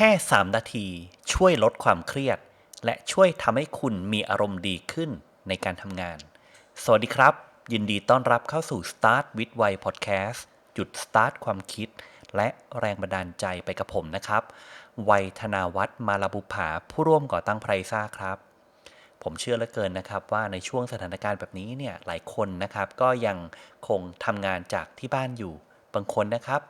แค่ 3 นาทีช่วยลดความเครียด และช่วยทำให้คุณมีอารมณ์ดีขึ้นในการทำงาน สวัสดีครับ ยินดีต้อนรับเข้าสู่ Start with Why Podcast จุด start ความคิด และแรงบันดาลใจไปกับผมนะครับ วัยธนาวัฒน์มาลาบุภาผู้ร่วมก่อตั้งไพรซ่าครับ ผมเชื่อเหลือเกินนะครับ ว่าในช่วงสถานการณ์แบบนี้เนี่ยหลายคนนะครับ ก็ยังคงทำงานจากที่บ้านอยู่ บางคนนะครับ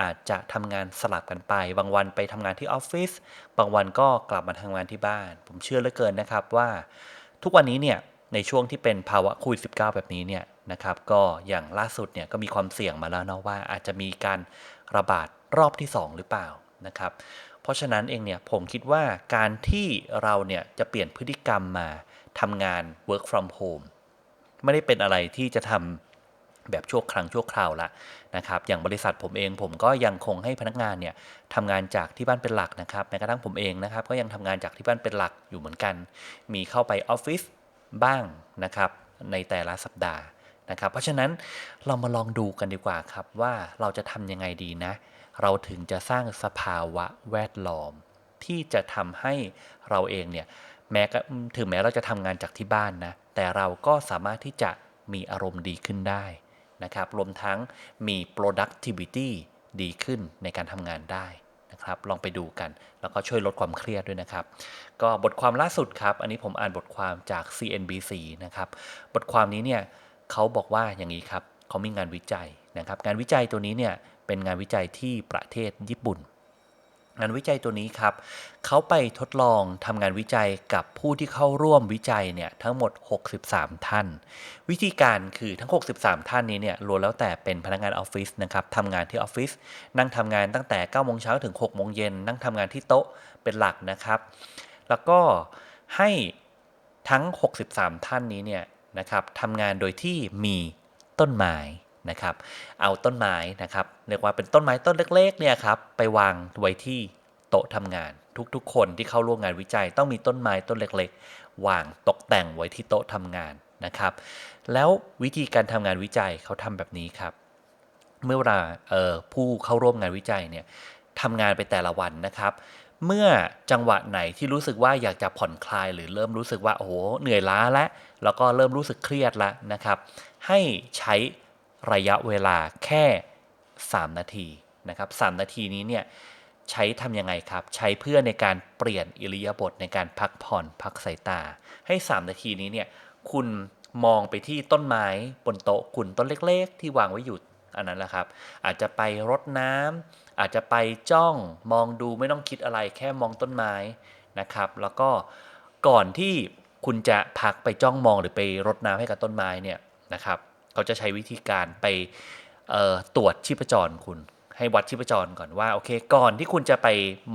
อาจจะทำงานสลับกันไป บางวันไปทำงานที่ออฟฟิศบางวันก็กลับมาทำงานที่บ้าน ผมเชื่อเหลือเกินนะครับว่า ทุกวันนี้เนี่ยในช่วงที่เป็นภาวะโควิด -19 แบบนี้เนี่ยนะครับก็อย่างล่าสุดเนี่ยก็มีความเสี่ยงมาแล้วเนาะว่าอาจจะมีการระบาดรอบที่ 2 หรือเปล่านะครับ เพราะฉะนั้นเองเนี่ยผมคิดว่าการที่เราเนี่ยจะเปลี่ยนพฤติกรรมมาทำงาน work from home ไม่ได้เป็นอะไรที่จะทำ แบบชั่วครั้งชั่วคราวละนะครับอย่างบริษัทผมเองผมก็ยังคงให้พนักงานเนี่ยทำงานจากที่บ้านเป็นหลักนะครับแม้กระทั่งผมเองนะครับ ก็ยังทำงานจากที่บ้านเป็นหลักอยู่เหมือนกัน มีเข้าไปออฟฟิศบ้างนะครับในแต่ละสัปดาห์นะครับ เพราะฉะนั้นเรามาลองดูกันดีกว่าครับว่าเราจะทำยังไงดีนะ เราถึงจะสร้างสภาวะแวดล้อม ที่จะทำให้เราเองเนี่ยแม้ถึงแม้เราจะทำงานจากที่บ้านนะแต่เราก็สามารถที่จะมีอารมณ์ดีขึ้นได้ นะครับ รวมทั้งมี productivity ดีขึ้นในการทำงานได้นะครับ ลองไปดูกัน แล้วก็ช่วยลดความเครียดด้วยนะครับ ก็บทความล่าสุดครับ อันนี้ผมอ่านบทความจาก CNBC นะครับ บทความนี้เนี่ยเขาบอกว่าอย่างนี้ครับเขามีงานวิจัยนะครับ งานวิจัยตัวนี้เนี่ยเป็นงานวิจัยที่ประเทศญี่ปุ่น งานวิจัยตัวนี้ครับเขาไปทดลองทำงานวิจัยกับผู้ที่เข้าร่วมวิจัยเนี่ยทั้งหมด 63 ท่าน วิธีการคือทั้ง 63 ท่านนี้เนี่ยรวมแล้วแต่เป็นพนักงานออฟฟิศนะครับทำงานที่ออฟฟิศนั่งทำงานตั้งแต่9โมงเช้าถึง6โมงเย็นนั่งทำงานที่โต๊ะเป็นหลักนะครับ แล้วก็ให้ทั้ง 63 ท่านนี้เนี่ยนะครับทำงานโดยที่มีต้นไม้ นะครับ เอาต้นไม้นะครับเรียกว่าเป็นต้นไม้ต้นเล็กๆเนี่ยครับไปวางไว้ที่โต๊ะทำงาน ทุกๆ คนที่เข้าร่วมงานวิจัย ต้องมีต้นไม้ต้นเล็กๆ วางตกแต่งไว้ที่โต๊ะทำงานนะครับ แล้ววิธีการทำงานวิจัยเขาทำแบบนี้ครับ เมื่อเวลาผู้เข้าร่วมงานวิจัยเนี่ยทำงานไปแต่ละวันนะครับเมื่อจังหวะไหนที่รู้สึกว่าอยากจะผ่อนคลาย หรือเริ่มรู้สึกว่าโอ้โหเหนื่อยล้าแล้วแล้วก็เริ่มรู้สึกเครียดแล้วนะครับ ให้ใช้ ระยะเวลาแค่ 3 นาทีนะครับ3นาทีนี้เนี่ยใช้ทำยังไงครับ ใช้เพื่อในการเปลี่ยนอิริยาบถในการพักผ่อนพักสายตา ให้ 3 นาทีนี้เนี่ยคุณมองไปที่ต้นไม้บนโต๊ะคุณต้นเล็กๆ ที่วางไว้อยู่อันนั้นแหละครับ อาจจะไปรดน้ำอาจจะไปจ้องมองดูไม่ต้องคิดอะไรแค่มองต้นไม้นะครับ แล้วก็ก่อนที่คุณจะพักไปจ้องมองหรือไปรดน้ำให้กับต้นไม้เนี่ยนะครับ เขาจะใช้วิธีการไปตรวจชีพจรคุณ ให้วัดชีพจรก่อนว่าโอเค ก่อนที่คุณจะไป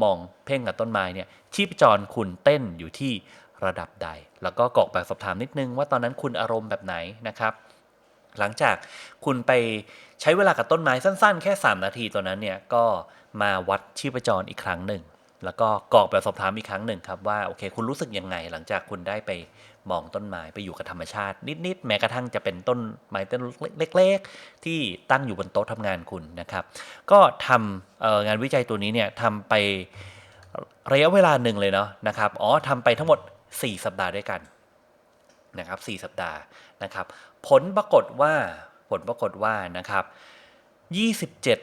มองเพ่งกับต้นไม้เนี่ยชีพจรคุณเต้นอยู่ที่ระดับใด แล้วก็กรอกแบบสอบถามนิดนึงว่าตอนนั้นคุณอารมณ์แบบไหนนะครับ หลังจากคุณไปใช้เวลากับต้นไม้สั้นๆ แค่ 3 นาทีตัวนั้นเนี่ยก็มาวัดชีพจรอีกครั้งหนึ่งแล้วก็กรอกแบบสอบถามอีกครั้งหนึ่งครับว่าโอเค คุณรู้สึกยังไง หลังจากคุณได้ไป มองต้นไม้ไปอยู่กับธรรมชาติ นิดๆแม้กระทั่งจะเป็นต้นไม้ต้นเล็ก ๆ ที่ตั้งอยู่บนโต๊ะทำงานคุณนะครับ ก็ทำงานวิจัยตัวนี้เนี่ยทำไประยะเวลาหนึ่งเลยเนาะนะครับอ๋อทำไปทั้งหมด 4 สัปดาห์ด้วยกันนะครับ4สัปดาห์นะครับ ผลปรากฏว่าผลปรากฏว่านะครับ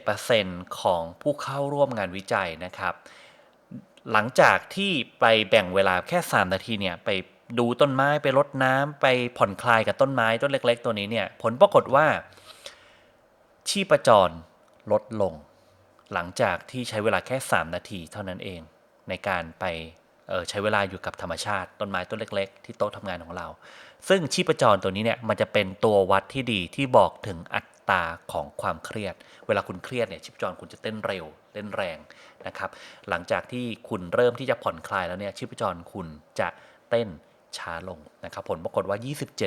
27%ของผู้เข้าร่วมงานวิจัยนะครับ หลังจากที่ไปแบ่งเวลาแค่ 3 นาทีเนี่ยไป ดูต้นไม้ไปรดน้ำไปผ่อนคลายกับต้นไม้ต้นเล็ก ๆ ตัวนี้เนี่ยผลปรากฏว่าชีพจรลดลง หลังจากที่ใช้เวลาแค่ 3 นาทีเท่านั้นเอง ในการไปใช้เวลาอยู่กับธรรมชาติ ต้นไม้ต้นเล็ก ๆ ที่โต๊ะทำงานของเรา ซึ่งชีพจรตัวนี้เนี่ยมันจะเป็นตัววัดที่ดีที่บอกถึงอัตราของความเครียด เวลาคุณเครียดเนี่ยชีพจรคุณจะเต้นเร็วเต้นแรงนะครับ หลังจากที่คุณเริ่มที่จะผ่อนคลายแล้วเนี่ยชีพจรคุณจะเต้น ช้าลงนะครับผลปรากฏว่า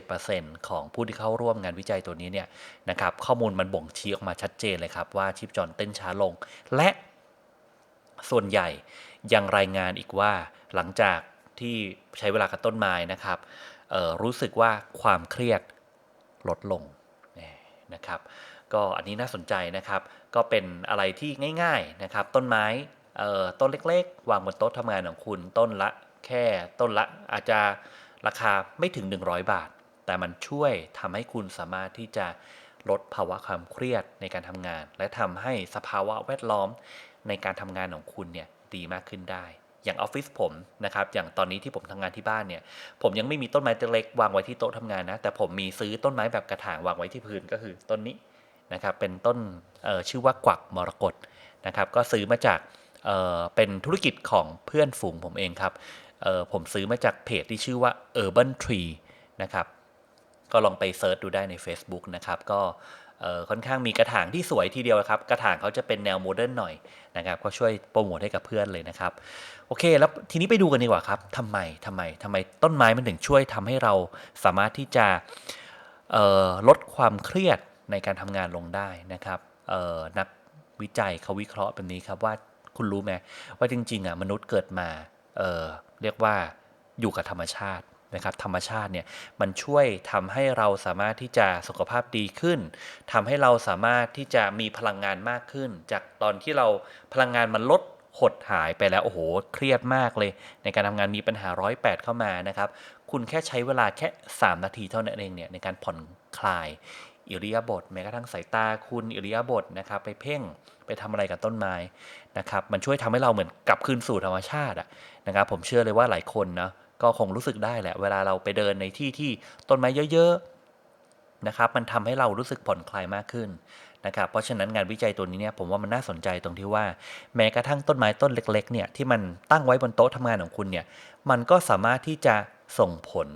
27%ของผู้ที่เข้าร่วมงานวิจัยตัวนี้เนี่ยนะครับข้อมูลมันบ่งชี้ออกมาชัดเจนเลยครับว่าชีพจรเต้นช้าลง และส่วนใหญ่ยังรายงานอีกว่าหลังจากที่ใช้เวลากับต้นไม้นะครับรู้สึกว่าความเครียดลดลงนะครับก็อันนี้น่าสนใจนะครับ ก็เป็นอะไรที่ง่าย ๆนะครับ ต้นไม้ต้นเล็ก ๆ วางบนโต๊ะทำงานของคุณต้นละ แค่ต้นละอาจจะราคาไม่ถึง 100 บาท แต่มันช่วยทำให้คุณสามารถที่จะลดภาวะความเครียดในการทำงาน และทำให้สภาวะแวดล้อมในการทำงานของคุณเนี่ยดีมากขึ้นได้ อย่างออฟฟิศผมนะครับ อย่างตอนนี้ที่ผมทำงานที่บ้านเนี่ย ผมยังไม่มีต้นไม้เล็กวางไว้ที่โต๊ะทำงานนะ แต่ผมมีซื้อต้นไม้แบบกระถางวางไว้ที่พื้นก็คือต้นนี้นะครับ เป็นต้นชื่อว่ากวักมรกตนะครับ ก็ซื้อมาจากเเป็นธุรกิจของเพื่อนฝูงผมเองครับ เออผมซื้อมาจากเพจที่ชื่อว่า Urban Tree นะครับ ก็ลองไปเซิร์ชดูได้ใน Facebook นะครับ ก็เออค่อนข้างมีกระถางที่สวยทีเดียวครับ กระถางเขาจะเป็นแนวโมเดิร์นหน่อยนะครับ ก็ช่วยโปรโมทให้กับเพื่อนเลยนะครับ โอเค แล้วทีนี้ไปดูกันดีกว่าครับทำไมทำไมทำไมต้นไม้มันถึงช่วยทำให้เราสามารถที่จะเออลดความเครียดในการทำงานลงได้นะครับเออนักวิจัยเขาวิเคราะห์แบบนี้ครับว่าคุณรู้ไหมว่าจริงๆอะมนุษย์เกิดมา เเรียกว่าอยู่กับธรรมชาตินะครับธรรมชาติเนี่ยมันช่วยทำให้เราสามารถที่จะสุขภาพดีขึ้นทำให้เราสามารถที่จะมีพลังงานมากขึ้น จากตอนที่เราพลังงานมันลดหดหายไปแล้วโอ้โหเครียดมากเลย ในการทำงานมีปัญหาร้อยแปดเข้ามานะครับ คุณแค่ใช้เวลาแค่ 3 นาทีเท่านั้นเองเนี่ยในการผ่อนคลาย อิริยาบถแม้กระทั่งสายตาคุณอิริยาบถนะครับไปเพ่งไปทำอะไรกับต้นไม้นะครับมันช่วยทำให้เราเหมือนกลับคืนสู่ธรรมชาติอะนะครับผมเชื่อเลยว่าหลายคนนะก็คงรู้สึกได้แหละ เวลาเราไปเดินในที่ที่ต้นไม้เยอะๆนะครับมันทำให้เรารู้สึกผ่อนคลายมากขึ้นนะครับเพราะฉะนั้นงานวิจัยตัวนี้เนี่ยผมว่ามันน่าสนใจตรงที่ว่า แม้กระทั่งต้นไม้ต้นเล็กๆเนี่ยที่มันตั้งไว้บนโต๊ะทำงานของคุณเนี่ยมันก็สามารถที่จะส่งผล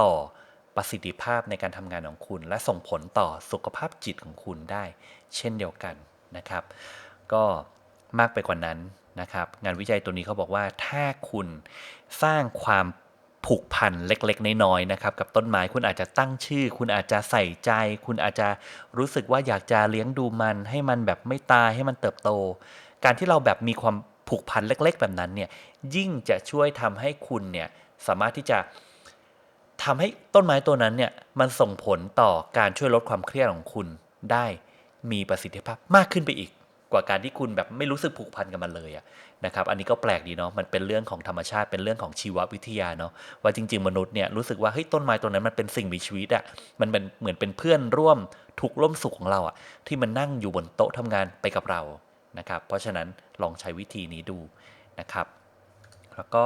ต่อ ประสิทธิภาพในการทำงานของคุณ และส่งผลต่อสุขภาพจิตของคุณได้ เช่นเดียวกันนะครับ ก็มากไปกว่านั้นนะครับ งานวิจัยตัวนี้เขาบอกว่าถ้าคุณสร้างความผูกพันเล็กๆ น้อยๆนะครับกับต้นไม้คุณอาจจะตั้งชื่อ คุณอาจจะใส่ใจ คุณอาจจะรู้สึกว่าอยากจะเลี้ยงดูมัน ให้มันแบบไม่ตายให้มันเติบโต การที่เราแบบมีความผูกพันเล็ก ๆ แบบนั้นเนี่ยยิ่งจะช่วยทำให้คุณเนี่ยสามารถที่จะ ทำให้ต้นไม้ตัวนั้นเนี่ยมันส่งผลต่อการช่วยลดความเครียดของคุณได้มีประสิทธิภาพมากขึ้นไปอีก กว่าการที่คุณแบบไม่รู้สึกผูกพันกับมันเลยอะนะครับ อันนี้ก็แปลกดีเนาะมันเป็นเรื่องของธรรมชาติเป็นเรื่องของชีววิทยาเนาะว่าจริง ๆ มนุษย์เนี่ยรู้สึกว่าเฮ้ยต้นไม้ตัวนั้นมันเป็นสิ่งมีชีวิตอะมันเป็นเหมือนเป็นเพื่อนร่วมทุกข์ร่วมสุขของเราอะที่มันนั่งอยู่บนโต๊ะทำงานไปกับเรานะครับ เพราะฉะนั้นลองใช้วิธีนี้ดูนะครับ แล้วก็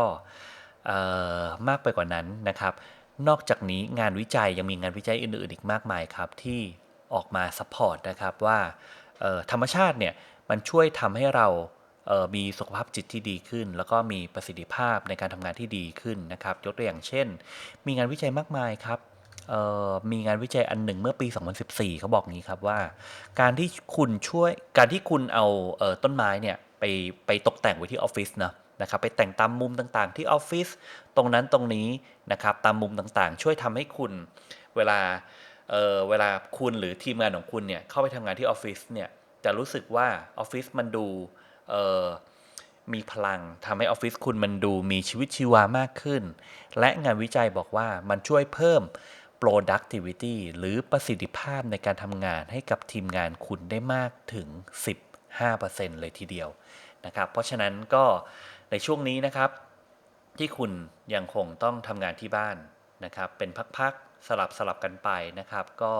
มากไปกว่านั้นนะครับ นอกจากนี้งานวิจัยยังมีงานวิจัยอื่นๆอีกมากมายครับ ที่ออกมาซัพพอร์ตนะครับว่าธรรมชาติเนี่ยมันช่วยทำให้เรามีสุขภาพจิตที่ดีขึ้น แล้วก็มีประสิทธิภาพในการทำงานที่ดีขึ้นนะครับ ยกตัวอย่างเช่น มีงานวิจัยมากมายครับมีงานวิจัยอันหนึ่งเมื่อปี 2014 เขาบอกงี้ครับว่า การที่คุณช่วยการที่คุณเอาเออต้นไม้เนี่ยไปไปตกแต่งไว้ที่ออฟฟิศนะ นะครับไปแต่งตามมุมต่างๆ ที่ออฟฟิศตรงนั้นตรงนี้นะครับตามมุมต่างๆ ช่วยทำให้คุณเวลาเออเวลาคุณหรือทีมงานของคุณเนี่ยเข้าไปทำงานที่ออฟฟิศเนี่ยจะรู้สึกว่าออฟฟิศมันดูเออมีพลังทำให้ออฟฟิศคุณมันดูมีชีวิตชีวามากขึ้น และงานวิจัยบอกว่ามันช่วยเพิ่ม productivity หรือประสิทธิภาพในการทำงานให้กับทีมงานคุณได้มากถึง 15%เลยทีเดียวนะครับ เพราะฉะนั้นก็ ในช่วงนี้นะครับ ที่คุณยังคงต้องทำงานที่บ้านนะครับ เป็นพักๆสลับสลับกันไปนะครับ ก็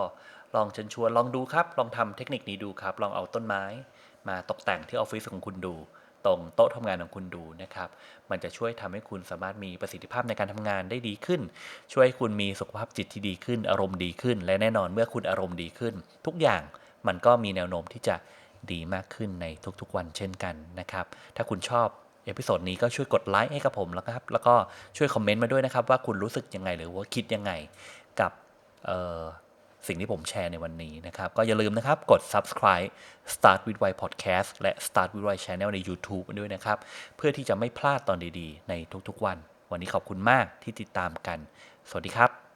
ลองเชิญชวนลองดูครับ ลองทำเทคนิคนี้ดูครับ ลองเอาต้นไม้ มาตกแต่งที่ออฟฟิศของคุณดู ตรงโต๊ะทำงานของคุณดูนะครับ มันจะช่วยทำให้คุณสามารถมีประสิทธิภาพในการทำงานได้ดีขึ้น ช่วยให้คุณมีสุขภาพจิตที่ดีขึ้น อารมณ์ดีขึ้น และแน่นอนเมื่อคุณอารมณ์ดีขึ้น ทุกอย่างมันก็มีแนวโน้มที่จะดีมากขึ้นในทุกๆวันเช่นกันนะครับ ถ้าคุณชอบ อพิโซดนี้ก็ช่วยกดไลค์ให้กับผมแล้วครับ แล้วก็ช่วยคอมเมนต์มาด้วยนะครับ ว่าคุณรู้สึกยังไงหรือว่าคิดยังไงกับสิ่งที่ผมแชร์ในวันนี้นะครับ ก็อย่าลืมนะครับ กด subscribe Start with Why Podcast และ Start with Why Channel ใน YouTube ด้วยนะครับ เพื่อที่จะไม่พลาดตอนดีๆ ในทุกๆวัน วันนี้ขอบคุณมากที่ติดตามกัน สวัสดีครับ